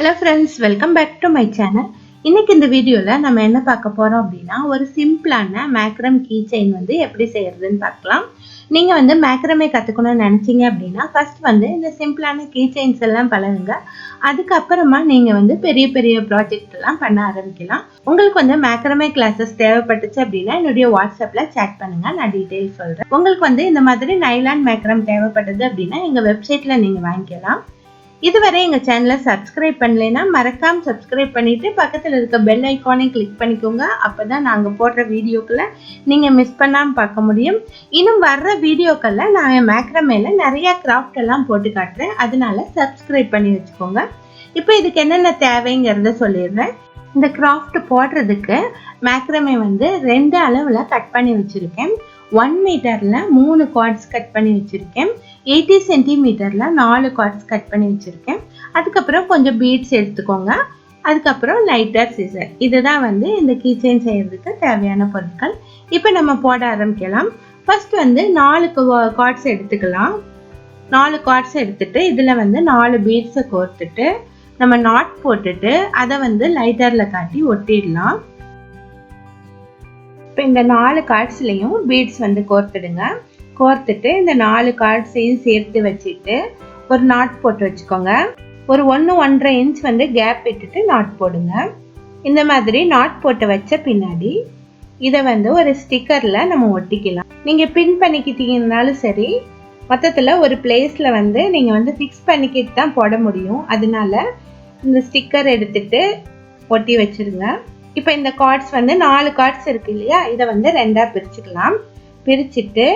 Hello friends welcome back to my channel இன்னைக்கு இந்த வீடியோவில் நம்ம என்ன பார்க்க போகிறோம் அப்படின்னா ஒரு சிம்பிளான மேக்ரம் கீ செயின் வந்து எப்படி செய்கிறதுன்னு பார்க்கலாம். நீங்கள் வந்து மேக்ரமே கற்றுக்கணும்னு நினச்சிங்க அப்படின்னா ஃபர்ஸ்ட் வந்து இந்த சிம்பிளான கீ செயின்ஸ் எல்லாம் பழகுங்க. அதுக்கப்புறமா நீங்கள் வந்து பெரிய பெரிய ப்ராஜெக்ட் எல்லாம் பண்ண ஆரம்பிக்கலாம். உங்களுக்கு வந்து மேக்ரமே கிளாஸஸ் தேவைப்பட்டுச்சு அப்படின்னா என்னுடைய வாட்ஸ்அப்பில் சேட் பண்ணுங்கள் நான் டீட்டெயில் சொல்கிறேன் உங்களுக்கு வந்து இந்த மாதிரி நைலான் மேக்ரம் தேவைப்பட்டது அப்படின்னா எங்கள் வெப்சைட்டில் நீங்கள் வாங்கிக்கலாம். இதுவரை எங்கள் சேனலை சப்ஸ்கிரைப் பண்ணலைன்னா மறக்காம சப்ஸ்கிரைப் பண்ணிட்டு பக்கத்தில் இருக்க பெல் ஐக்கானை கிளிக் பண்ணிக்கோங்க. அப்போ தான் நாங்கள் போடுற வீடியோக்களை நீங்கள் மிஸ் பண்ணாமல் பார்க்க முடியும். இன்னும் வர்ற வீடியோக்களில் நான் மேக்ரமேல நிறைய கிராஃப்ட் எல்லாம் போட்டு காட்டுறேன். அதனால சப்ஸ்கிரைப் பண்ணி வச்சுக்கோங்க. இப்போ இதுக்கு என்னென்ன தேவைங்கிறத சொல்லிடுறேன். இந்த கிராஃப்ட் போடுறதுக்கு மேக்ரமே வந்து ரெண்டு அளவில் கட் பண்ணி வச்சுருக்கேன். ஒன் மீட்டரில் மூணு கார்ட்ஸ் கட் பண்ணி வச்சுருக்கேன். எயிட்டி சென்டிமீட்டரில் நாலு கார்ட்ஸ் கட் பண்ணி வச்சுருக்கேன். அதுக்கப்புறம் கொஞ்சம் பீட்ஸ் எடுத்துக்கோங்க. அதுக்கப்புறம் லைட்டர் சீசர் இதுதான் வந்து இந்த கீச்சைன் செய்கிறதுக்கு தேவையான பொருட்கள். இப்போ நம்ம போட ஆரம்பிக்கலாம். ஃபர்ஸ்ட் வந்து நாலு கார்ட்ஸ் எடுத்துக்கலாம். நாலு கார்ட்ஸ் எடுத்துட்டு இதில் வந்து நாலு பீட்ஸை கோர்த்துட்டு நம்ம நாட் போட்டுட்டு அதை வந்து லைட்டரில் காட்டி ஒட்டிடலாம். இப்போ இந்த நாலு கார்ட்ஸ்லேயும் பீட்ஸ் வந்து கோர்த்துடுங்க. கோர்த்துட்டு இந்த நாலு கார்ட்ஸையும் சேர்த்து வச்சுட்டு ஒரு நாட் போட்டு வச்சுக்கோங்க. ஒரு ஒன்று ஒன்றரை இன்ச் வந்து கேப் விட்டுட்டு நாட் போடுங்க. இந்த மாதிரி நாட் போட்டு வச்ச பின்னாடி இதை வந்து ஒரு ஸ்டிக்கரில் நம்ம ஒட்டிக்கலாம். நீங்கள் பின் பண்ணிக்கிட்டீங்கனாலும் சரி மொத்தத்தில் ஒரு பிளேஸில் வந்து நீங்கள் வந்து ஃபிக்ஸ் பண்ணிக்கிட்டு தான் போட முடியும். அதனால இந்த ஸ்டிக்கர் எடுத்துட்டு ஒட்டி வச்சுருங்க. இப்போ இந்த கார்ட்ஸ் வந்து நாலு கார்ட்ஸ் இருக்கு இல்லையா? இதை வந்து ரெண்டாக பிரிச்சுக்கலாம். பிரிச்சுட்டு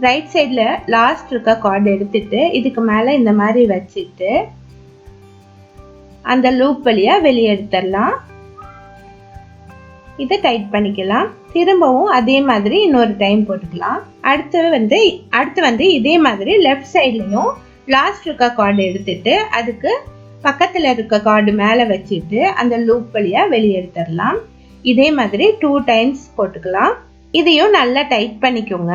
ரைட் சைடில் லாஸ்ட் இருக்க கார்டு எடுத்துட்டு இதுக்கு மேலே இந்த மாதிரி வச்சுட்டு அந்த லூப் வழியாக வெளியே எடுத்துடலாம். இதை டைட் பண்ணிக்கலாம். திரும்பவும் அதே மாதிரி இன்னொரு டைம் போட்டுக்கலாம். அடுத்து வந்து அடுத்து வந்து இதே மாதிரி லெஃப்ட் சைட்லையும் லாஸ்ட் இருக்க கார்டு எடுத்துட்டு அதுக்கு பக்கத்தில் இருக்க கார்டு மேலே வச்சுட்டு அந்த லூப் வழியாக வெளியே எடுத்துடலாம் இதே மாதிரி டூ டைம்ஸ் போட்டுக்கலாம். இதையும் நல்லா டைட் பண்ணிக்கோங்க.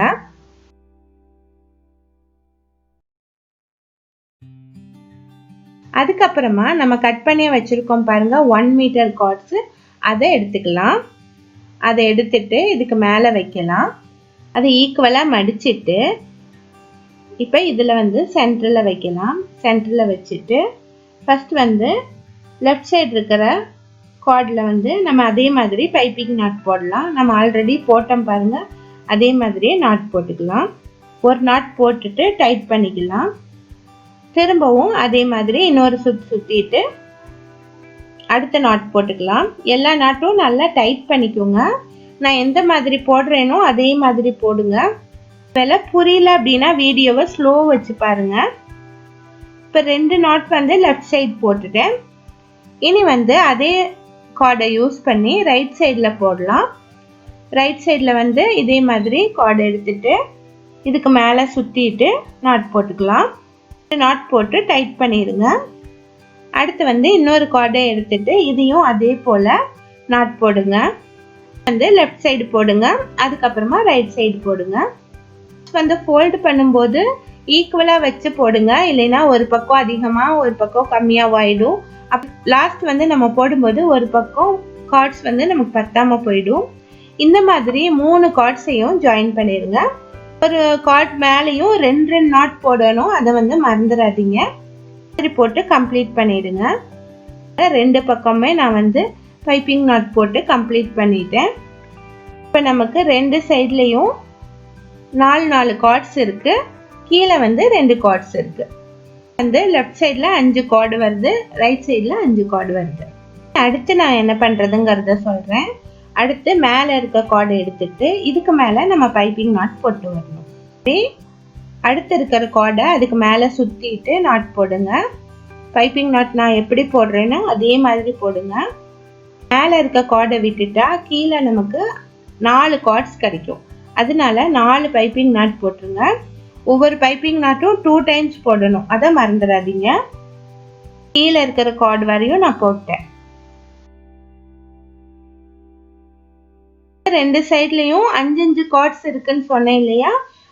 அதுக்கப்புறமா நம்ம கட் பண்ணி வச்சுருக்கோம் பாருங்கள் ஒன் மீட்டர் கார்ட்ஸு அதை எடுத்துக்கலாம். அதை எடுத்துட்டு இதுக்கு மேலே வைக்கலாம். அதை ஈக்குவலாக மடிச்சிட்டு இப்போ இதில் வந்து சென்டரில் வைக்கலாம். சென்டரில் வச்சுட்டு ஃபஸ்ட் வந்து லெஃப்ட் சைடு இருக்கிற கார்டில் வந்து நம்ம அதே மாதிரி பைப்பிங் நாட் போடலாம். நம்ம ஆல்ரெடி போட்டோம் பாருங்கள் அதே மாதிரியே நாட் போட்டுக்கலாம். ஒரு நாட் போட்டுட்டு டைட் பண்ணிக்கலாம். திரும்பவும் அதே மாதிரி இன்னொரு சுற்றி சுற்றிட்டு அடுத்த நாட் போட்டுக்கலாம். எல்லா நாட்டும் நல்லா டைட் பண்ணிக்கோங்க. நான் எந்த மாதிரி போடுறேனோ அதே மாதிரி போடுங்க. வில புரியல அப்படின்னா வீடியோவை ஸ்லோ வச்சு பாருங்கள் இப்போ ரெண்டு நாட் வந்து லெஃப்ட் சைடு போட்டுட்டேன். இனி வந்து அதே கார்டை யூஸ் பண்ணி ரைட் சைடில் போடலாம். ரைட் சைடில் வந்து இதே மாதிரி கார்டு எடுத்துட்டு இதுக்கு மேலே சுற்றிட்டு நாட் போட்டுக்கலாம். நாட் போட்டு டைட் பண்ணிடுங்க அடுத்து வந்து இன்னொரு கார்டை எடுத்துட்டு இதையும் அதே போல் நாட் போடுங்க. வந்து லெஃப்ட் சைடு போடுங்க. அதுக்கப்புறமா ரைட் சைடு போடுங்க. வந்து ஃபோல்டு பண்ணும்போது ஈக்குவலாக வச்சு போடுங்க. இல்லைன்னா ஒரு பக்கம் அதிகமாக ஒரு பக்கம் கம்மியாக ஆயிடும் அப் லாஸ்ட் வந்து நம்ம போடும்போது ஒரு பக்கம் கார்ட்ஸ் வந்து நமக்கு பத்தாமல் போயிடும். இந்த மாதிரி மூணு கார்ட்ஸையும் ஜாயின் பண்ணிடுங்க ஒரு கார்ட் மேலேயும் ரெண்டு ரெண்டு நாட் போடணும். அதை வந்து மறந்துடாதீங்க. சரி போட்டு கம்ப்ளீட் பண்ணிடுங்க. ரெண்டு பக்கமே நான் வந்து பைப்பிங் நாட் போட்டு கம்ப்ளீட் பண்ணிட்டேன். இப்போ நமக்கு ரெண்டு சைட்லேயும் நாலு நாலு கார்ட்ஸ் இருக்குது கீழே வந்து ரெண்டு கார்ட்ஸ் இருக்கு. வந்து லெஃப்ட் சைடில் அஞ்சு கார்டு வருது ரைட் சைடில் அஞ்சு கார்டு வருது. அடுத்து நான் என்ன பண்ணுறதுங்கிறத சொல்கிறேன் அடுத்து மேலே இருக்க கார்டு எடுத்துட்டு இதுக்கு மேலே நம்ம பைப்பிங் நாட் போட்டு வரணும். அடுத்து இருக்கிற கார்டை அதுக்கு மேலே சுற்றிட்டு நாட் போடுங்க. பைப்பிங் நாட் நான் எப்படி போடுறேன்னா அதே மாதிரி போடுங்க. மேலே இருக்க கார்டை விட்டுட்டா கீழே நமக்கு நாலு கார்ட்ஸ் கிடைக்கும். அதனால நாலு பைப்பிங் நாட் போட்டுருங்க. ஒவ்வொரு பைப்பிங் நாட்டும் டூ டைம்ஸ் போடணும். அதை மறந்துடாதீங்க. கீழே இருக்கிற கார்டு வரையும் நான் போட்டேன். ரெண்டு சைட்லேயும் அஞ்சு அஞ்சு கார்ட்ஸ் இருக்குன்னு சொன்னேன் இல்லையா?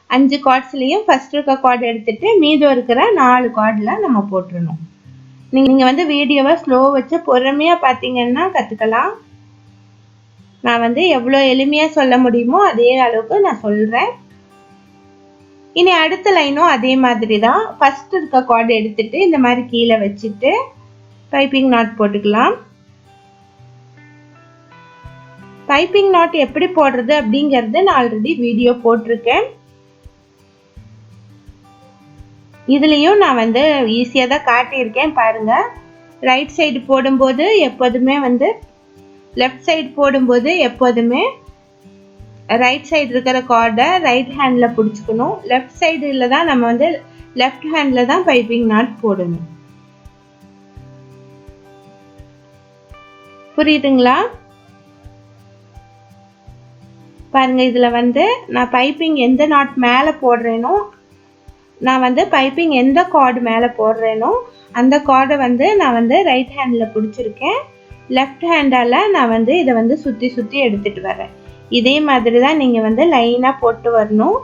அஞ்சு கார்ட்ஸ்லேயும் ஃபஸ்ட் இருக்க கார்டு எடுத்துட்டு மீதம் இருக்கிற நாலு கார்டில் நம்ம போட்டுருணும் நீங்கள் நீங்கள் வந்து வீடியோவை ஸ்லோ வச்சு பொறுமையாக பார்த்தீங்கன்னா கற்றுக்கலாம் நான் வந்து எவ்வளோ எளிமையாக சொல்ல முடியுமோ அதே அளவுக்கு நான் சொல்கிறேன் இனி அடுத்த லைனும் அதே மாதிரி தான் ஃபஸ்ட் இருக்க கார்டு எடுத்துட்டு இந்த மாதிரி கீழே வச்சுட்டு பைப்பிங் நாட் போட்டுக்கலாம். பைப்பிங் நாட் எப்படி போடுறது அப்படிங்கிறது நான் ஆல்ரெடி வீடியோ போட்டிருக்கேன். இதுலேயும் நான் வந்து ஈஸியாக தான் காட்டியிருக்கேன் பாருங்கள் ரைட் சைடு போடும்போது எப்போதுமே வந்து லெஃப்ட் சைடு போடும்போது எப்போதுமே ரைட் சைடு இருக்கிற கார்டை ரைட் ஹேண்டில் பிடிச்சிக்கணும். லெஃப்ட் சைடில் தான் நம்ம வந்து லெஃப்ட் ஹேண்டில் தான் பைப்பிங் நாட் போடணும். புரியுதுங்களா? பாருங்க இதில் வந்து நான் பைப்பிங் எந்த நாட் மேலே போடுறேனோ நான் வந்து பைப்பிங் எந்த கார்டு மேலே போடுறேனோ அந்த கார்டை வந்து நான் வந்து ரைட் ஹேண்டில் பிடிச்சிருக்கேன். லெஃப்ட் ஹேண்டால் நான் வந்து இதை வந்து சுற்றி சுற்றி எடுத்துகிட்டு வரேன். இதே மாதிரி தான் நீங்கள் வந்து லைனாக போட்டு வரணும்.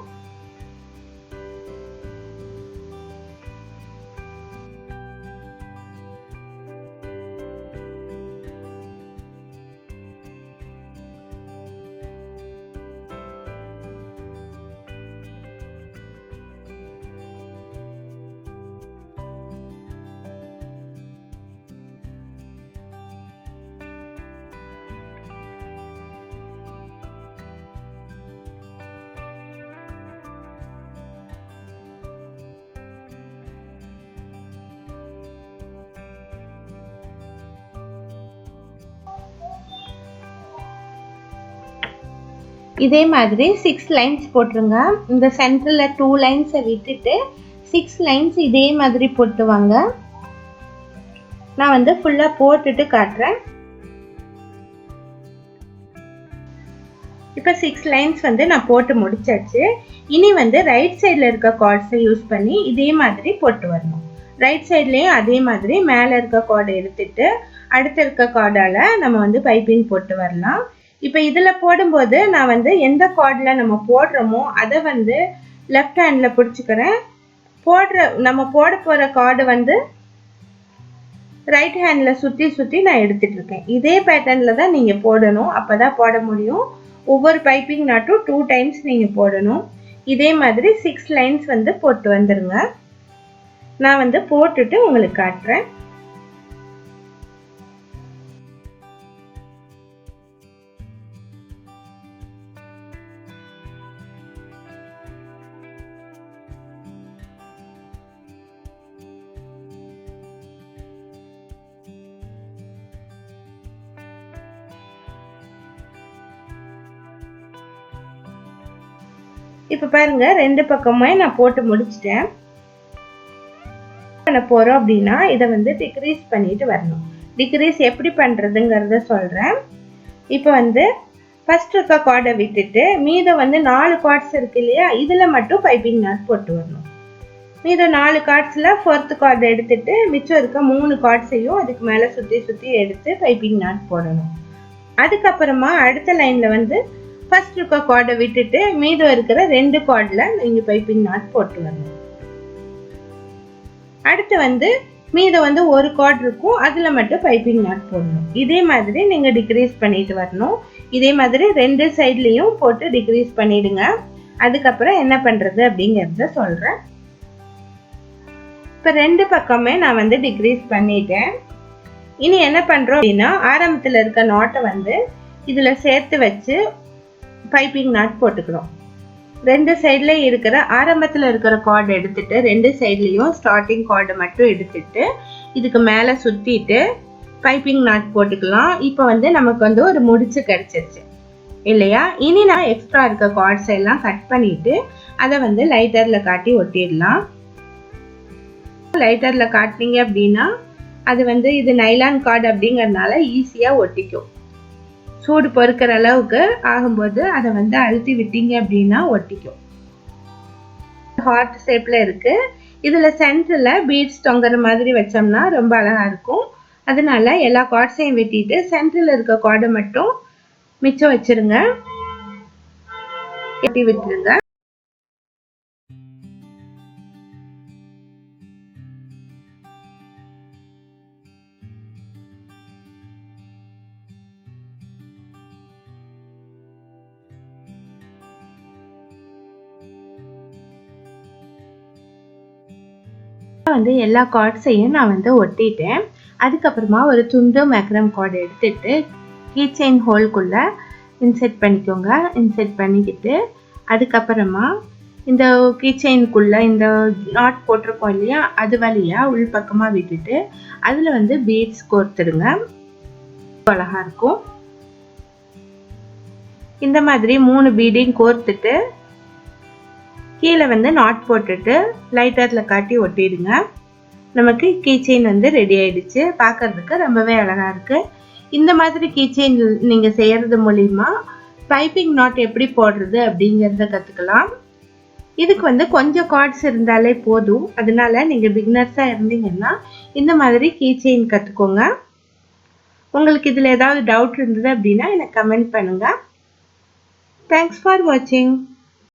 இதே மாதிரி சிக்ஸ் லைன்ஸ் போட்டுருங்க. இந்த சென்டரில் டூ லைன்ஸை விட்டுட்டு சிக்ஸ் லைன்ஸ் இதே மாதிரி போட்டுவாங்க. நான் வந்து ஃபுல்லாக போட்டுட்டு காட்டுறேன். இப்போ சிக்ஸ் லைன்ஸ் வந்து நான் போட்டு முடிச்சாச்சு. இனி வந்து ரைட் சைடில் இருக்க கார்ட்ஸை யூஸ் பண்ணி இதே மாதிரி போட்டு வரணும். ரைட் சைட்லேயும் அதே மாதிரி மேலே இருக்க கார்டை எடுத்துட்டு அடுத்த இருக்க கார்டால் நம்ம வந்து பைப்பிங் போட்டு வரலாம். இப்போ இதில் போடும்போது நான் வந்து எந்த கார்டில் நம்ம போடுறோமோ அதை வந்து லெஃப்ட் ஹேண்டில் பிடிச்சிக்கிறேன். போடுற நம்ம போட போகிற கார்டு வந்து ரைட் ஹேண்டில் சுற்றி சுற்றி நான் எடுத்துகிட்டு இருக்கேன். இதே பேட்டர்னில் தான் நீங்கள் போடணும். அப்போ தான் போட முடியும். ஒவ்வொரு பைப்பிங் நாட்டும் டூ டைம்ஸ் நீங்கள் போடணும். இதே மாதிரி சிக்ஸ் லைன்ஸ் வந்து போட்டு வந்துடுங்க நான் வந்து போட்டுட்டு உங்களுக்கு காட்டுறேன். இப்போ பாருங்கள் ரெண்டு பக்கமே நான் போட்டு முடிச்சிட்டேன். பண்ண போகிறோம் அப்படின்னா இதை வந்து டிக்ரீஸ் பண்ணிட்டு வரணும். டிக்ரீஸ் எப்படி பண்ணுறதுங்கிறத சொல்கிறேன் இப்போ வந்து ஃபர்ஸ்ட் இருக்க கார்டை விட்டுட்டு மீதம் வந்து நாலு கார்ட்ஸ் இருக்கு இல்லையா இதில் மட்டும் பைப்பிங் நாட் போட்டு வரணும். மீதம் நாலு கார்ட்ஸில் ஃபோர்த் கார்டு எடுத்துட்டு மிச்சம் இருக்க மூணு கார்ட்ஸையும் அதுக்கு மேலே சுற்றி சுற்றி எடுத்து பைப்பிங் நாட் போடணும். அதுக்கப்புறமா அடுத்த லைனில் வந்து ஃபர்ஸ்ட் இருக்க கார்டை விட்டுட்டு மீதம் இருக்கிற ரெண்டு கார்டில் நீங்கள் பைப்பிங் நாட் போட்டு வரணும். அடுத்து வந்து மீதம் வந்து ஒரு கார்டு இருக்கும். அதில் மட்டும் பைப்பிங் நாட் போடணும். இதே மாதிரி நீங்கள் டிக்ரீஸ் பண்ணிட்டு வரணும். இதே மாதிரி ரெண்டு சைட்லேயும் போட்டு டிக்ரீஸ் பண்ணிடுங்க. அதுக்கப்புறம் என்ன பண்ணுறது அப்படிங்கிறத சொல்கிறேன் இப்போ ரெண்டு பக்கமே நான் வந்து டிக்ரீஸ் பண்ணிட்டேன். இனி என்ன பண்ணுறோம் அப்படின்னா ஆரம்பத்தில் இருக்க நாட்டை வந்து இதில் சேர்த்து வச்சு பைப்பிங் நாட் போட்டுக்கிறோம் ரெண்டு சைடில் இருக்கிற ஆரம்பத்தில் இருக்கிற கார்டு எடுத்துட்டு ரெண்டு சைட்லேயும் ஸ்டார்டிங் கார்டு மட்டும் எடுத்துட்டு இதுக்கு மேலே சுற்றிட்டு பைப்பிங் நாட் போட்டுக்கலாம். இப்போ வந்து நமக்கு வந்து ஒரு முடிச்சு கிடச்சிருச்சு. இல்லையா? இனி நான் எக்ஸ்ட்ரா இருக்க கார்ட்ஸ் எல்லாம் கட் பண்ணிட்டு அதை வந்து லைட்டரில் காட்டி ஒட்டிடலாம். லைட்டரில் காட்டினீங்க அப்படின்னா அது வந்து இது நைலான் கார்டு அப்படிங்கிறதுனால ஈஸியாக ஒட்டிக்கும். சூடு பொறுக்கிற அளவுக்கு ஆகும்போது அதை வந்து அழுத்தி விட்டீங்க அப்படின்னா ஒட்டிக்கும். ஹார்ட் ஷேப்பில் இருக்குது இதில் சென்டரில் பீட்ஸ் தொங்குற மாதிரி வச்சோம்னா ரொம்ப அழகாக இருக்கும். அதனால எல்லா கார்ட்ஸையும் வெட்டிட்டு சென்டரில் இருக்க கார்டை மட்டும் மிச்சம் வச்சிருங்க. வெட்டி விட்டுருங்க. வந்து எல்லா கார்ட்ஸையும் நான் வந்து ஒட்டிட்டேன். அதுக்கப்புறமா ஒரு துண்டு மேக்ரம் கார்டு எடுத்துட்டு கீ செயின் ஹோல்குள்ளே இன்செர்ட் பண்ணிக்கோங்க. இன்செர்ட் பண்ணிக்கிட்டு அதுக்கப்புறமா இந்த கீ செயினுக்குள்ளே இந்த நாட் போட்டிருக்கோம் இல்லையா அது வழியாக உள் பக்கமாக விட்டுட்டு அதில் வந்து பீட்ஸ் கோர்த்துடுங்க. அழகாக இருக்கும். இந்த மாதிரி மூணு பீடையும் கோர்த்துட்டு கீழே வந்து நாட் போட்டுட்டு லைட்டரில் காட்டி ஒட்டிடுங்க. நமக்கு கீ செயின் வந்து ரெடி ஆயிடுச்சு. பார்க்கறதுக்கு ரொம்பவே அழகாக இருக்குது இந்த மாதிரி கீ செயின் நீங்கள் செய்கிறது மூலிமா பைப்பிங் நாட் எப்படி போடுறது அப்படிங்கிறத கற்றுக்கலாம் இதுக்கு வந்து கொஞ்சம் கார்ட்ஸ் இருந்தாலே போதும். அதனால நீங்கள் பிகினர்ஸாக இருந்தீங்கன்னா இந்த மாதிரி கீ செயின் கற்றுக்கோங்க உங்களுக்கு இதில் ஏதாவது டவுட் இருந்தது அப்படின்னா எனக்கு கமெண்ட் பண்ணுங்கள் தேங்க்ஸ் ஃபார் வாட்சிங்